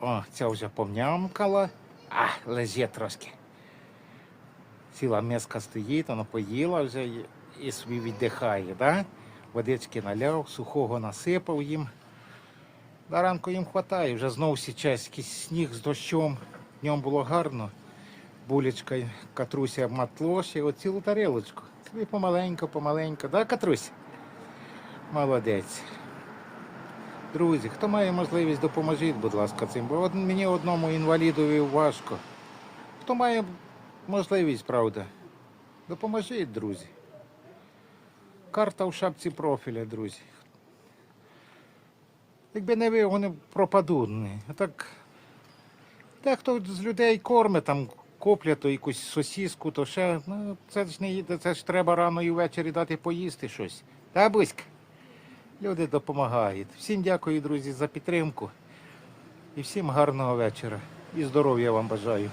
О, ця вже помнямкала. А, лежить трошки. Ціла миска стоїть, вона поїла вже і, і собі віддихає, да? Водички наляв, сухого насипав їм. На ранку їм хватає, вже знову сейчас якийсь сніг з дощом. Днем було гарно. Булечка, Катруся матлоші, от цілу тарілочку. Собі помаленько, помаленько. Да, Катруся? Молодець. Друзі, хто має можливість, допоможіть, будь ласка, цим. Бо мені одному інвалідові важко. Хто має можливість, правда, допоможіть, друзі. Карта в шапці профіля, друзі. Якби не ви, вони пропадуть. Так, дехто з людей кормить, там коплять то якусь сосіску, то ще. Ну, це ж не їде, це ж треба рано і ввечері дати поїсти щось. Та, Буська? Люди допомагають. Всім дякую, друзі, за підтримку. І всім гарного вечора. І здоров'я вам бажаю.